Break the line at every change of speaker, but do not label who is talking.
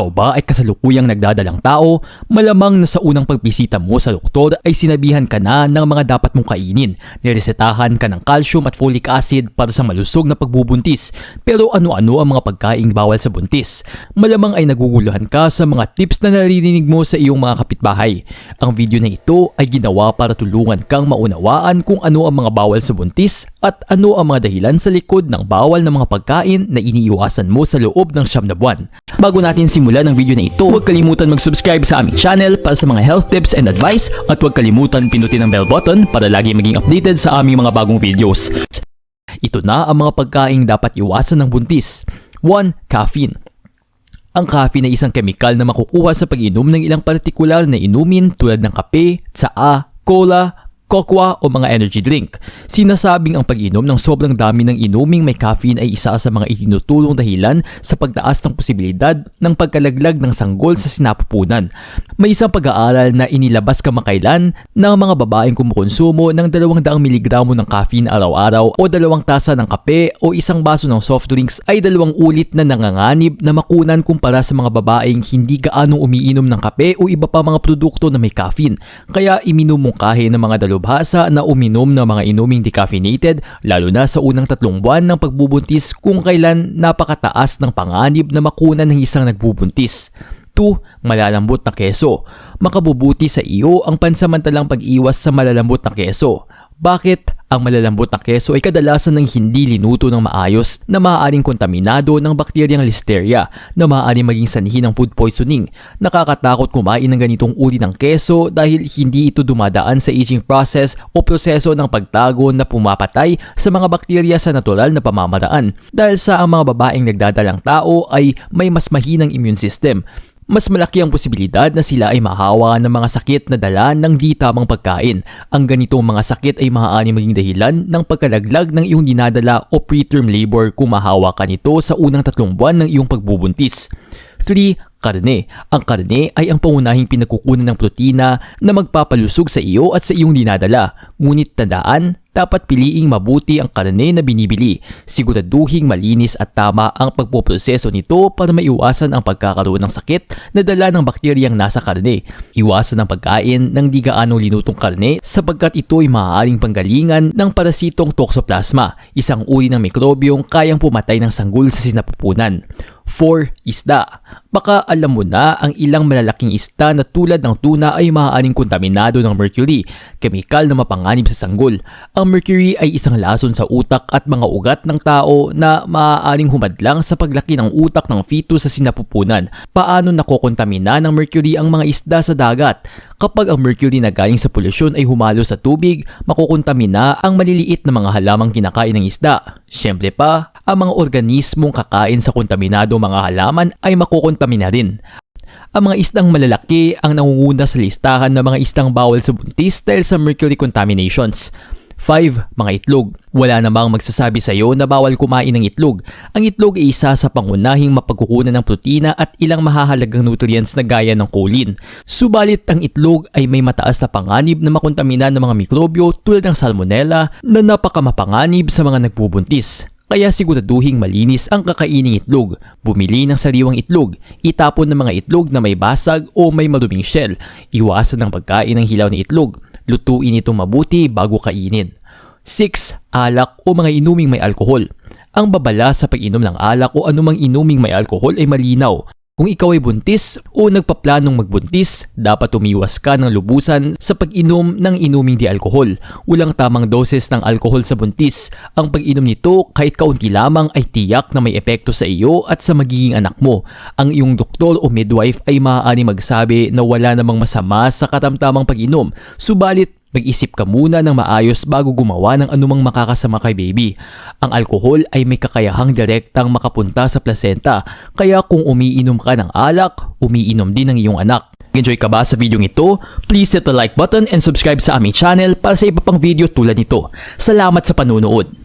Ikaw ba ay kasalukuyang nagdadalang tao? Malamang na sa unang pagbisita mo sa doktor ay sinabihan ka na ng mga dapat mong kainin. Niresetahan ka ng calcium at folic acid para sa malusog na pagbubuntis. Pero ano-ano ang mga pagkaing bawal sa buntis? Malamang ay naguguluhan ka sa mga tips na naririnig mo sa iyong mga kapitbahay. Ang video na ito ay ginawa para tulungan kang maunawaan kung ano ang mga bawal sa buntis at ano ang mga dahilan sa likod ng bawal na mga pagkain na iniiwasan mo sa loob ng siyam na buwan. Bago natin simulan ang video na ito, huwag kalimutan mag-subscribe sa aming channel para sa mga health tips and advice at huwag kalimutan pinutin ang bell button para lagi maging updated sa aming mga bagong videos. Ito na ang mga pagkaing dapat iwasan ng buntis. 1. Caffeine ang caffeine ay isang kemikal na makukuha sa pag-inom ng ilang partikular na inumin tulad ng kape, tsaa, cola, kokwa o mga energy drink. Sinasabing ang pag-inom ng sobrang dami ng inuming may caffeine ay isa sa mga itinutulong dahilan sa pagtaas ng posibilidad ng pagkalaglag ng sanggol sa sinapupunan. May isang pag-aaral na inilabas kamakailan ng mga babaeng kumukonsumo ng 200 mg ng caffeine araw-araw o dalawang tasa ng kape o isang baso ng soft drinks ay dalawang ulit na nanganganib na makunan kumpara sa mga babaeng hindi gaano umiinom ng kape o iba pa mga produkto na may caffeine. Kaya iminumungkahi ng mga dalubhasa na uminom ng mga inuming decaffeinated lalo na sa unang tatlong buwan ng pagbubuntis kung kailan napakataas ng panganib na makunan ng isang nagbubuntis. 2. Malalambot na keso. Makabubuti sa iyo ang pansamantalang pag-iwas sa malalambot na keso. Bakit? Ang malalambot na keso ay kadalasan ng hindi linuto ng maayos na maaaring kontaminado ng bakteryang listeria na maaaring maging sanhi ng food poisoning. Nakakatakot kumain ng ganitong uri ng keso dahil hindi ito dumadaan sa aging process o proseso ng pagtago na pumapatay sa mga bakterya sa natural na pamamaraan. Dahil sa ang mga babaeng nagdadalang tao ay may mas mahinang immune system mas malaki ang posibilidad na sila ay mahawa ng mga sakit na dala ng di tamang pagkain. Ang ganitong mga sakit ay maaari maging dahilan ng pagkalaglag ng iyong dinadala o preterm labor kung mahawa ka nito sa unang tatlong buwan ng iyong pagbubuntis. 3. Karne. Ang karne ay ang pangunahing pinagkukunan ng protina na magpapalusog sa iyo at sa iyong dinadala. Ngunit tandaan, dapat piliing mabuti ang karne na binibili. Siguraduhing malinis at tama ang pagpoproseso nito para maiwasan ang pagkakaroon ng sakit na dala ng bakteryang nasa karne. Iwasan ang pagkain ng di gaano linutong karne sapagkat ito ay maaaring panggalingan ng parasitong toxoplasma, isang uri ng mikrobyong kayang pumatay ng sanggol sa sinapupunan. 4. Isda. Baka alam mo na ang ilang malalaking isda na tulad ng tuna ay maaaring kontaminado ng mercury, kemikal na mapanganib sa sanggol. Ang mercury ay isang lason sa utak at mga ugat ng tao na maaaring humadlang sa paglaki ng utak ng fetus sa sinapupunan. Paano nakokontamina ng mercury ang mga isda sa dagat? Kapag ang mercury na galing sa polusyon ay humalo sa tubig, makukontamina ang maliliit na mga halamang kinakain ng isda. Siyempre pa, ang mga organismong kakain sa kontaminado mga halaman ay makukontamina rin. Ang mga isdang malalaki ang nangunguna sa listahan ng mga isdang bawal sa buntis dahil sa mercury contaminations. 5. Mga itlog. Wala namang magsasabi sa iyo na bawal kumain ng itlog. Ang itlog ay isa sa pangunahing mapagkukunan ng protina at ilang mahahalagang nutrients na gaya ng choline. Subalit ang itlog ay may mataas na panganib na makontamina ng mga mikrobyo tulad ng salmonella na napakamapanganib sa mga nagbubuntis. Kaya siguraduhing malinis ang kakaining itlog. Bumili ng sariwang itlog. Itapon ng mga itlog na may basag o may maduming shell. Iwasan ang pagkain ng hilaw na itlog. Lutuin ito mabuti bago kainin. 6. Alak o mga inuming may alkohol. Ang babala sa pag-inom ng alak o anumang inuming may alkohol ay malinaw. Kung ikaw ay buntis o nagpaplanong magbuntis, dapat umiwas ka ng lubusan sa pag-inom ng inuming di alkohol. Walang tamang doses ng alkohol sa buntis. Ang pag-inom nito kahit kaunti lamang ay tiyak na may epekto sa iyo at sa magiging anak mo. Ang iyong doktor o midwife ay maaari magsabi na wala namang masama sa katamtamang pag-inom. Subalit Mag-isip ka muna ng maayos bago gumawa ng anumang makakasama kay baby. Ang alkohol ay may kakayahang direktang makapunta sa placenta, kaya kung umiinom ka ng alak, umiinom din ng iyong anak. Enjoy ka ba sa video ito? Please hit the like button and subscribe sa aming channel para sa iba pang video tulad nito. Salamat sa panunood!